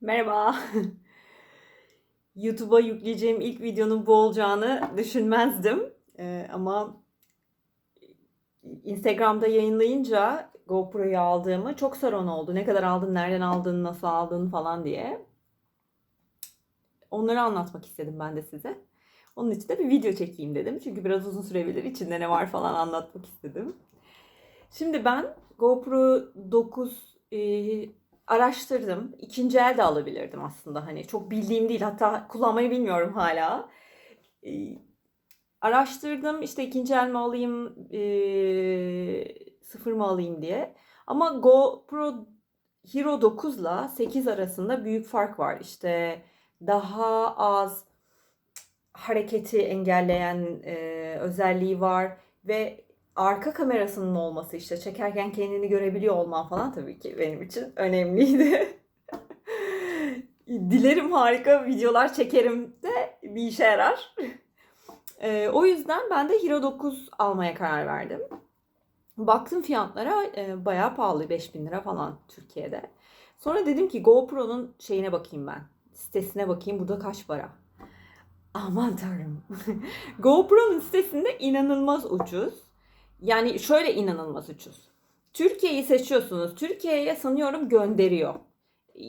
Merhaba. YouTube'a yükleyeceğim ilk videonun bu olacağını düşünmezdim. Ee, ama Instagram'da yayınlayınca GoPro'yu aldığımı çok sorun oldu. Ne kadar aldın, nereden aldın, nasıl aldın falan diye. Onları anlatmak istedim ben de size. Onun için de bir video çekeyim dedim. Çünkü biraz uzun sürebilir. İçinde ne var falan anlatmak istedim. Şimdi ben GoPro 9 e, araştırdım. İkinci el de alabilirdim aslında. Hani çok bildiğim değil. Hatta kullanmayı bilmiyorum hala. E, araştırdım. İşte ikinci el mi alayım, e, sıfır mı alayım diye. Ama GoPro Hero 9 ile 8 arasında büyük fark var. İşte daha az hareketi engelleyen e, özelliği var ve arka kamerasının olması işte çekerken kendini görebiliyor olman falan tabii ki benim için önemliydi. Dilerim harika videolar çekerim de bir işe yarar. E, o yüzden ben de Hero 9 almaya karar verdim. Baktım fiyatlara e, bayağı pahalı 5000 lira falan Türkiye'de. Sonra dedim ki GoPro'nun şeyine bakayım ben. Sitesine bakayım burada kaç para. Aman tanrım. GoPro'nun sitesinde inanılmaz ucuz. Yani şöyle inanılmaz ucuz. Türkiye'yi seçiyorsunuz. Türkiye'ye sanıyorum gönderiyor.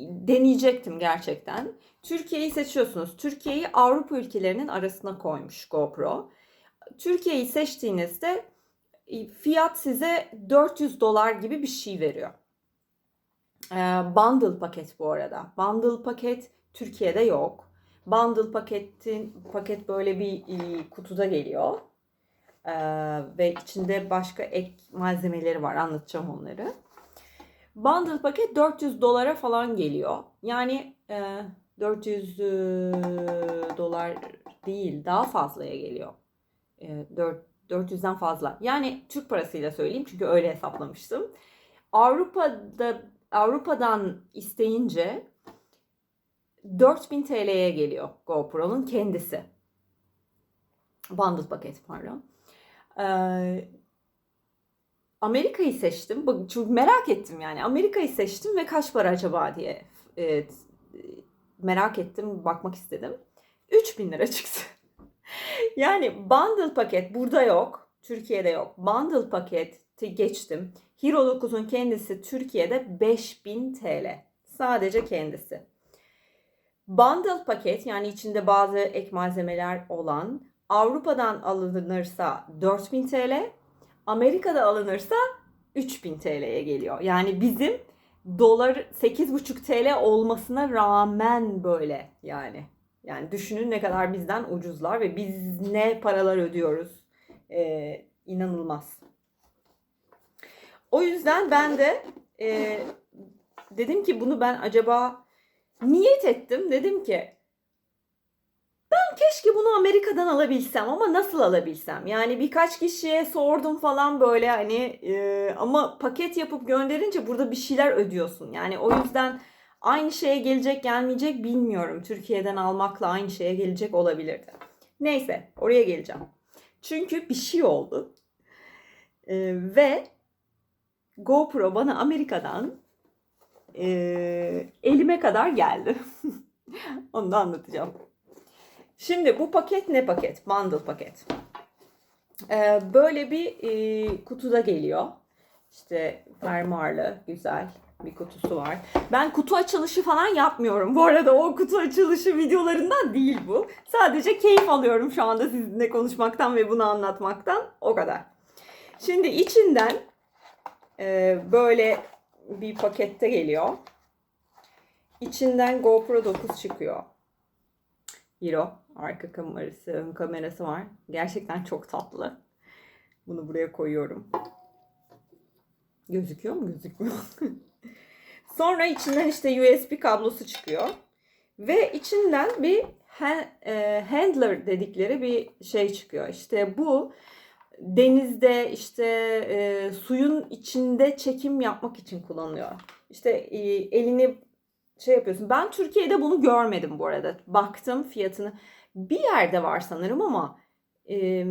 Deneyecektim gerçekten. Türkiye'yi seçiyorsunuz. Türkiye'yi Avrupa ülkelerinin arasına koymuş GoPro. Türkiye'yi seçtiğinizde e, fiyat size 400 dolar gibi bir şey veriyor. Ee, bundle paket bu arada. Bundle paket Türkiye'de yok. Bundle paketin paket böyle bir e, kutuda geliyor. Ee, ve içinde başka ek malzemeleri var. Anlatacağım onları. Bundle paket 400 dolara falan geliyor. Yani e, 400 e, dolar değil daha fazlaya geliyor. E, 4 400'den fazla. Yani Türk parasıyla söyleyeyim çünkü öyle hesaplamıştım. Avrupa'da Avrupa'dan isteyince 4000 TL'ye geliyor GoPro'nun kendisi. Bundle paket pardon. Ee, Amerika'yı seçtim. Bak, çok merak ettim yani. Amerika'yı seçtim ve kaç para acaba diye e, merak ettim, bakmak istedim. 3000 lira çıktı. yani bundle paket burada yok. Türkiye'de yok. Bundle paketi geçtim. Hero 9'un kendisi Türkiye'de 5000 TL. Sadece kendisi. Bundle paket yani içinde bazı ek malzemeler olan Avrupa'dan alınırsa 4000 TL, Amerika'da alınırsa 3000 TL'ye geliyor. Yani bizim dolar 8,5 TL olmasına rağmen böyle yani. Yani düşünün ne kadar bizden ucuzlar ve biz ne paralar ödüyoruz. Ee, inanılmaz. O yüzden ben de e, dedim ki bunu ben acaba niyet ettim. Dedim ki keşke bunu Amerika'dan alabilsem ama nasıl alabilsem? Yani birkaç kişiye sordum falan böyle hani e, ama paket yapıp gönderince burada bir şeyler ödüyorsun. Yani o yüzden aynı şeye gelecek gelmeyecek bilmiyorum. Türkiye'den almakla aynı şeye gelecek olabilirdi. Neyse oraya geleceğim. Çünkü bir şey oldu. E, ve GoPro bana Amerika'dan e, elime kadar geldi. Onu da anlatacağım. Şimdi bu paket ne paket? Bundle paket. Ee, böyle bir e, kutuda geliyor. İşte fermuarlı, güzel bir kutusu var. Ben kutu açılışı falan yapmıyorum. Bu arada o kutu açılışı videolarından değil bu. Sadece keyif alıyorum şu anda sizinle konuşmaktan ve bunu anlatmaktan. O kadar. Şimdi içinden e, böyle bir pakette geliyor. İçinden GoPro 9 çıkıyor. Hero. Arka kamerası, ön kamerası var. Gerçekten çok tatlı. Bunu buraya koyuyorum. Gözüküyor mu? Gözükmüyor. Sonra içinden işte USB kablosu çıkıyor. Ve içinden bir e, handler dedikleri bir şey çıkıyor. İşte bu denizde işte e, suyun içinde çekim yapmak için kullanılıyor. İşte e, elini şey yapıyorsun. Ben Türkiye'de bunu görmedim bu arada. Baktım fiyatını. Bir yerde var sanırım ama e,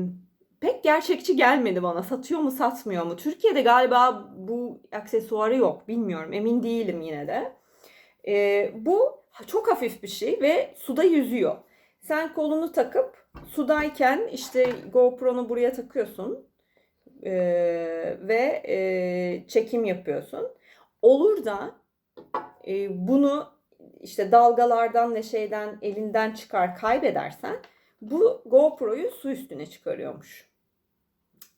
pek gerçekçi gelmedi bana. Satıyor mu satmıyor mu? Türkiye'de galiba bu aksesuarı yok. Bilmiyorum. Emin değilim yine de. E, bu çok hafif bir şey ve suda yüzüyor. Sen kolunu takıp sudayken işte GoPro'nu buraya takıyorsun Ee, ve e, çekim yapıyorsun. Olur da e, bunu işte dalgalardan ne şeyden elinden çıkar kaybedersen bu GoPro'yu su üstüne çıkarıyormuş.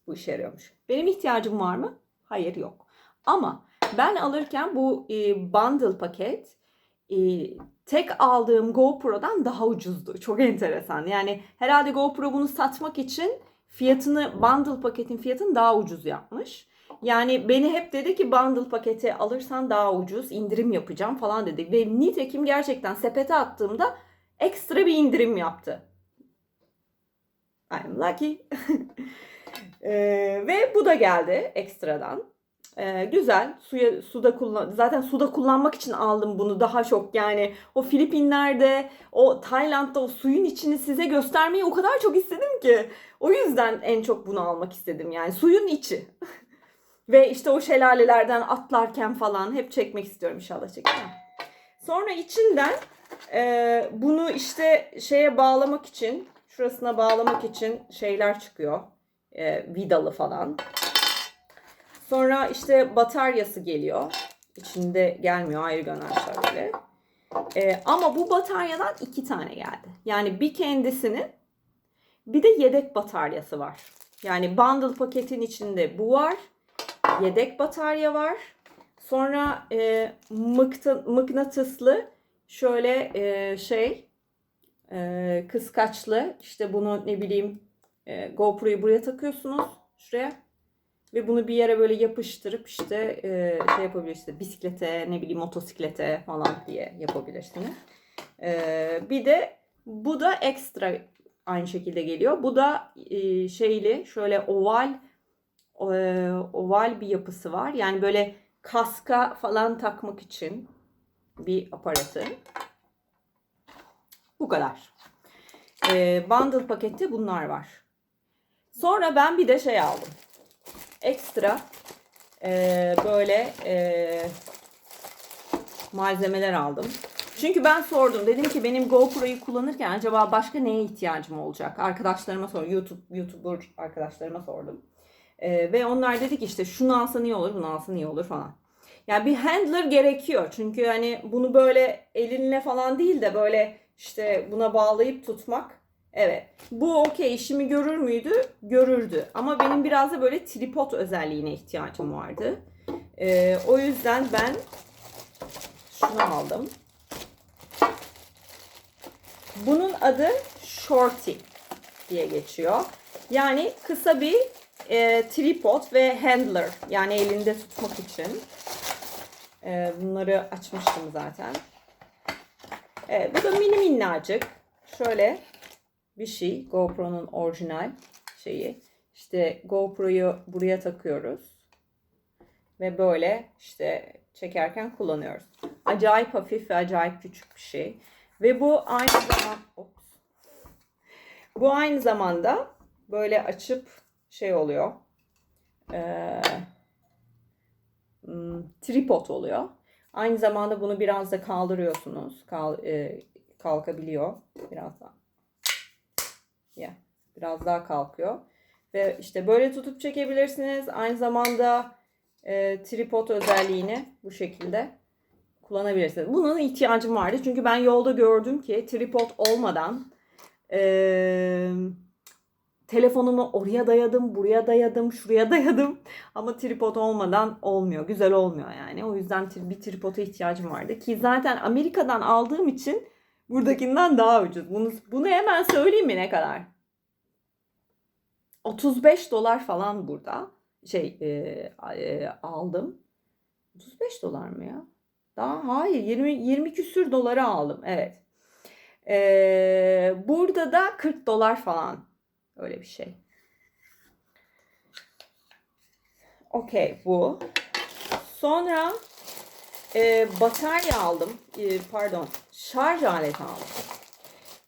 Bu işe yarıyormuş. Benim ihtiyacım var mı? Hayır yok. Ama ben alırken bu e, bundle paket e, tek aldığım GoPro'dan daha ucuzdu. Çok enteresan. Yani herhalde GoPro bunu satmak için fiyatını bundle paketin fiyatını daha ucuz yapmış. Yani beni hep dedi ki bundle paketi alırsan daha ucuz indirim yapacağım falan dedi. Ve nitekim gerçekten sepete attığımda ekstra bir indirim yaptı. I'm lucky. Ee, ve bu da geldi ekstradan. Ee, güzel. Suya suda kullan zaten suda kullanmak için aldım bunu daha çok. Yani o Filipinler'de, o Tayland'da o suyun içini size göstermeyi o kadar çok istedim ki. O yüzden en çok bunu almak istedim. Yani suyun içi. Ve işte o şelalelerden atlarken falan hep çekmek istiyorum inşallah çekeceğim. Sonra içinden e, bunu işte şeye bağlamak için, şurasına bağlamak için şeyler çıkıyor. E, vidalı falan. Sonra işte bataryası geliyor. İçinde gelmiyor ayrı göndermişler böyle. E, ama bu bataryadan iki tane geldi. Yani bir kendisinin bir de yedek bataryası var. Yani bundle paketin içinde bu var. Yedek batarya var. Sonra e, mıknatıslı şöyle e, şey e, kıskaçlı işte bunu ne bileyim e, GoPro'yu buraya takıyorsunuz şuraya ve bunu bir yere böyle yapıştırıp işte e, şey yapabilirsiniz bisiklete ne bileyim motosiklete falan diye yapabilirsiniz. E, bir de bu da ekstra aynı şekilde geliyor. Bu da e, şeyli şöyle oval oval bir yapısı var. Yani böyle kaska falan takmak için bir aparatı. Bu kadar. E, bundle pakette bunlar var. Sonra ben bir de şey aldım. Ekstra e, böyle e, malzemeler aldım. Çünkü ben sordum. Dedim ki benim GoPro'yu kullanırken acaba başka neye ihtiyacım olacak? Arkadaşlarıma sordum. YouTube, YouTuber arkadaşlarıma sordum. Ee, ve onlar dedi ki işte şunu alsan iyi olur, bunu alsan iyi olur falan. Yani bir handler gerekiyor. Çünkü hani bunu böyle elinle falan değil de böyle işte buna bağlayıp tutmak. Evet. Bu okey işimi görür müydü? Görürdü. Ama benim biraz da böyle tripod özelliğine ihtiyacım vardı. Ee, o yüzden ben şunu aldım. Bunun adı Shorty diye geçiyor. Yani kısa bir e, tripod ve handler. Yani elinde tutmak için. E, bunları açmıştım zaten. Evet, bu da mini minnacık. Şöyle bir şey. GoPro'nun orijinal şeyi. İşte GoPro'yu buraya takıyoruz. Ve böyle işte çekerken kullanıyoruz. Acayip hafif ve acayip küçük bir şey. Ve bu aynı zaman bu aynı zamanda böyle açıp şey oluyor. Hmm, tripod oluyor. Aynı zamanda bunu biraz da kaldırıyorsunuz. Kal, e, kalkabiliyor. Biraz daha. Yeah, biraz daha kalkıyor. Ve işte böyle tutup çekebilirsiniz. Aynı zamanda e, tripod özelliğini bu şekilde kullanabilirsiniz. Bunun ihtiyacım vardı. Çünkü ben yolda gördüm ki tripod olmadan e, telefonumu oraya dayadım, buraya dayadım, şuraya dayadım. Ama tripod olmadan olmuyor. Güzel olmuyor yani. O yüzden bir tripoda ihtiyacım vardı. Ki zaten Amerika'dan aldığım için buradakinden daha ucuz. Bunu, bunu hemen söyleyeyim mi ne kadar? 35 dolar falan burada şey e, e, aldım. 35 dolar mı ya? Daha hayır 20 20 küsür dolara aldım. Evet. Ee, burada da 40 dolar falan. Öyle bir şey. Okey bu. Sonra e, batarya aldım. E, pardon. Şarj aleti aldım.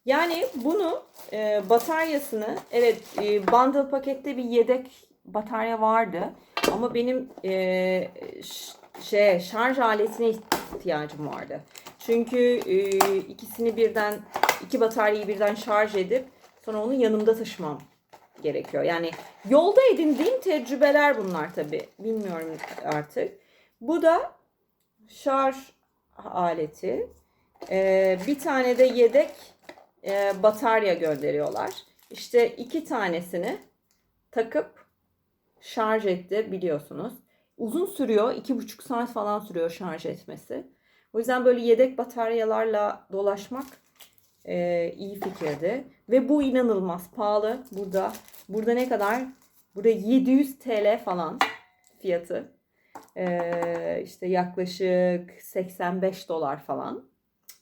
Yani bunu e, bataryasını evet e, bundle pakette bir yedek batarya vardı. Ama benim e, şey şarj aletine ihtiyacım vardı. Çünkü e, ikisini birden, iki bataryayı birden şarj edip sonra onu yanımda taşımam gerekiyor. Yani yolda edindiğim tecrübeler bunlar tabii. Bilmiyorum artık. Bu da şarj aleti. Ee, bir tane de yedek e, batarya gönderiyorlar. İşte iki tanesini takıp şarj etti biliyorsunuz. Uzun sürüyor. iki buçuk saat falan sürüyor şarj etmesi. O yüzden böyle yedek bataryalarla dolaşmak e, iyi fikirdi. Ve bu inanılmaz pahalı. Burada burada ne kadar? Burada 700 TL falan fiyatı. E, işte yaklaşık 85 dolar falan.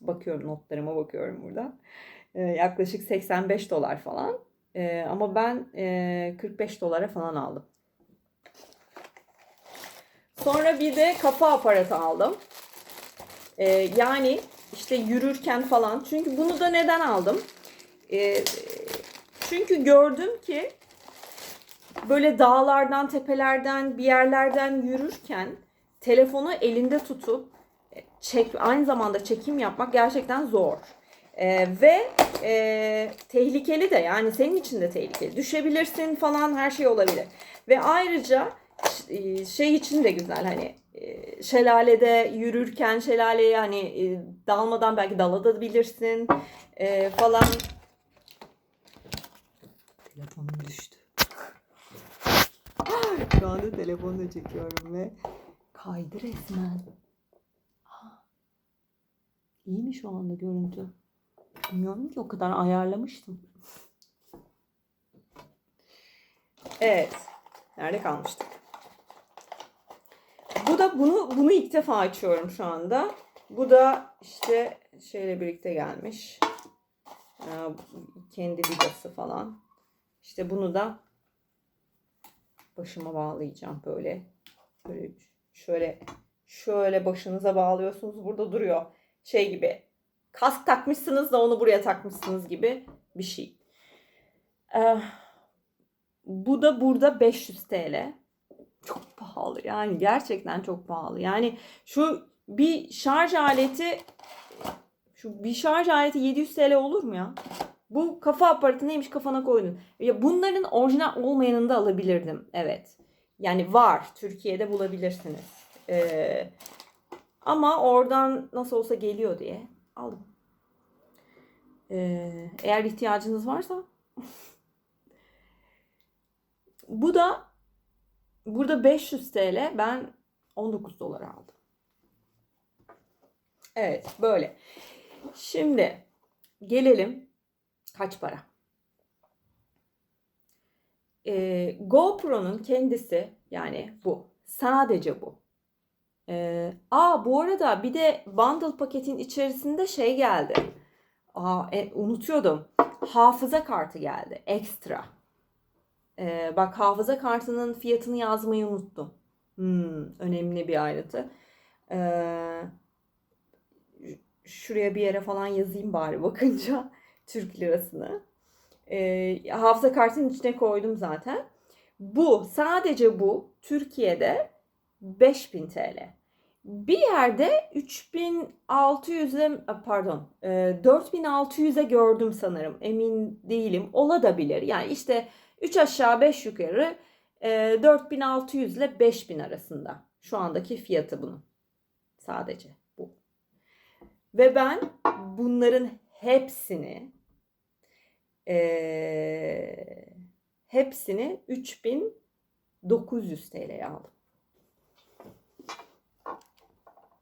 Bakıyorum notlarıma bakıyorum burada. E, yaklaşık 85 dolar falan. E, ama ben e, 45 dolara falan aldım. Sonra bir de kafa aparatı aldım. E, yani işte yürürken falan. Çünkü bunu da neden aldım? E, çünkü gördüm ki böyle dağlardan, tepelerden, bir yerlerden yürürken telefonu elinde tutup e, çek, aynı zamanda çekim yapmak gerçekten zor. Ee, ve e, tehlikeli de yani senin için de tehlikeli. Düşebilirsin falan her şey olabilir. Ve ayrıca e, şey için de güzel hani şelalede yürürken şelaleye hani dalmadan belki dalabilirsin e, falan. Telefonum düştü. Şu anda telefonla çekiyorum ve kaydı resmen. Ah. İyi mi şu anda görüntü? Bilmiyorum ki o kadar ayarlamıştım. Evet. Nerede kalmıştık? Bu da bunu bunu ilk defa açıyorum şu anda. Bu da işte şeyle birlikte gelmiş. Ee, kendi vidası falan. İşte bunu da başıma bağlayacağım böyle. Böyle şöyle şöyle başınıza bağlıyorsunuz. Burada duruyor. Şey gibi. Kask takmışsınız da onu buraya takmışsınız gibi bir şey. Ee, bu da burada 500 TL. Çok pahalı yani gerçekten çok pahalı. Yani şu bir şarj aleti şu bir şarj aleti 700 TL olur mu ya? Bu kafa aparatı neymiş kafana koydun. Ya bunların orijinal olmayanını da alabilirdim. Evet. Yani var. Türkiye'de bulabilirsiniz. Ee, ama oradan nasıl olsa geliyor diye aldım. Ee, eğer ihtiyacınız varsa bu da burada 500 TL ben 19 dolar aldım. Evet böyle. Şimdi gelelim kaç para? Ee, GoPro'nun kendisi yani bu. Sadece bu. Ee, aa bu arada bir de bundle paketin içerisinde şey geldi. Aa e, unutuyordum. Hafıza kartı geldi. Ekstra. Ee, bak hafıza kartının fiyatını yazmayı unuttum. Hmm, önemli bir ayrıntı. Ee, şuraya bir yere falan yazayım bari bakınca Türk lirasını. Ee, hafıza kartının içine koydum zaten. Bu sadece bu Türkiye'de 5000 TL. Bir yerde 3600'e pardon 4600'e gördüm sanırım. Emin değilim. Ola da bilir. Yani işte 3 aşağı 5 yukarı 4600 ile 5000 arasında. Şu andaki fiyatı bunun. Sadece bu. Ve ben bunların hepsini ee, hepsini 3900 TL'ye aldım.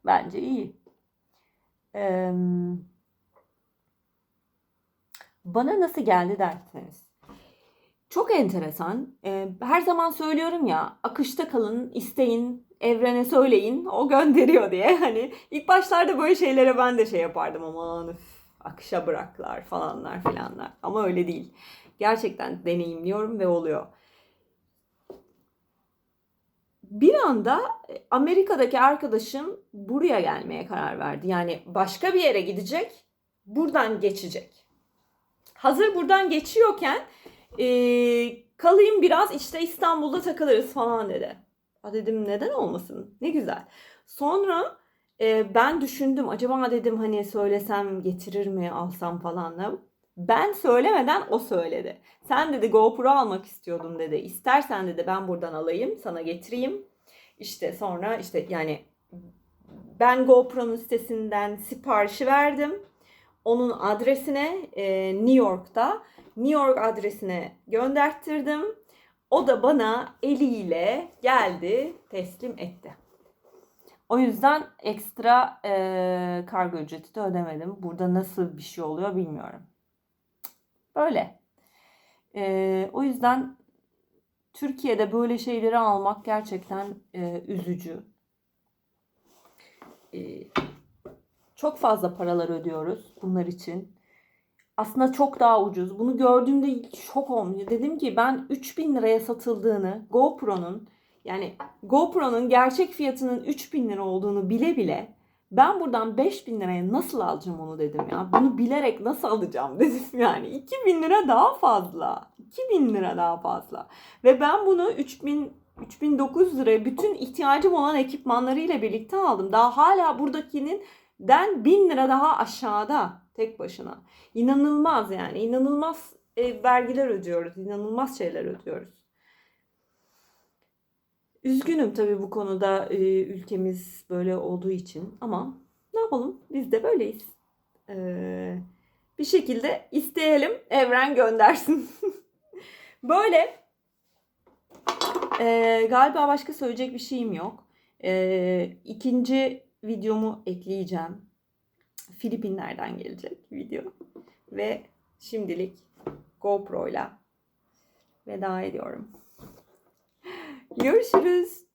Bence iyi. Ee, bana nasıl geldi derseniz. Çok enteresan. Ee, her zaman söylüyorum ya akışta kalın, isteyin, evrene söyleyin, o gönderiyor diye. Hani ilk başlarda böyle şeylere ben de şey yapardım aman üf, akışa bıraklar falanlar filanlar. Ama öyle değil. Gerçekten deneyimliyorum ve oluyor bir anda e, Amerika'daki arkadaşım buraya gelmeye karar verdi. Yani başka bir yere gidecek, buradan geçecek. Hazır buradan geçiyorken e, kalayım biraz işte İstanbul'da takılırız falan dedi. Ha dedim neden olmasın ne güzel. Sonra e, ben düşündüm acaba dedim hani söylesem getirir mi alsam falan da. Ben söylemeden o söyledi. Sen dedi GoPro almak istiyordum dedi. İstersen dedi ben buradan alayım sana getireyim. İşte sonra işte yani ben GoPro'nun sitesinden siparişi verdim. Onun adresine e, New York'ta New York adresine gönderttirdim. O da bana eliyle geldi, teslim etti. O yüzden ekstra e, kargo ücreti de ödemedim. Burada nasıl bir şey oluyor bilmiyorum. Böyle. E, o yüzden Türkiye'de böyle şeyleri almak gerçekten e, üzücü. E, çok fazla paralar ödüyoruz bunlar için. Aslında çok daha ucuz. Bunu gördüğümde şok olmuş. Dedim ki ben 3000 liraya satıldığını GoPro'nun yani GoPro'nun gerçek fiyatının 3000 lira olduğunu bile bile ben buradan 5000 liraya nasıl alacağım onu dedim ya. Bunu bilerek nasıl alacağım dedim yani. 2000 lira daha fazla. 2000 lira daha fazla. Ve ben bunu 3000 3900 liraya bütün ihtiyacım olan ekipmanlarıyla birlikte aldım. Daha hala buradakinin den 1000 lira daha aşağıda tek başına. İnanılmaz yani. İnanılmaz e, vergiler ödüyoruz. İnanılmaz şeyler ödüyoruz. Üzgünüm tabii bu konuda e, ülkemiz böyle olduğu için ama ne yapalım biz de böyleyiz. Ee, bir şekilde isteyelim evren göndersin. böyle Ee, galiba başka söyleyecek bir şeyim yok. Ee, ikinci videomu ekleyeceğim. Filipinler'den gelecek video. Ve şimdilik GoPro'yla veda ediyorum. Görüşürüz.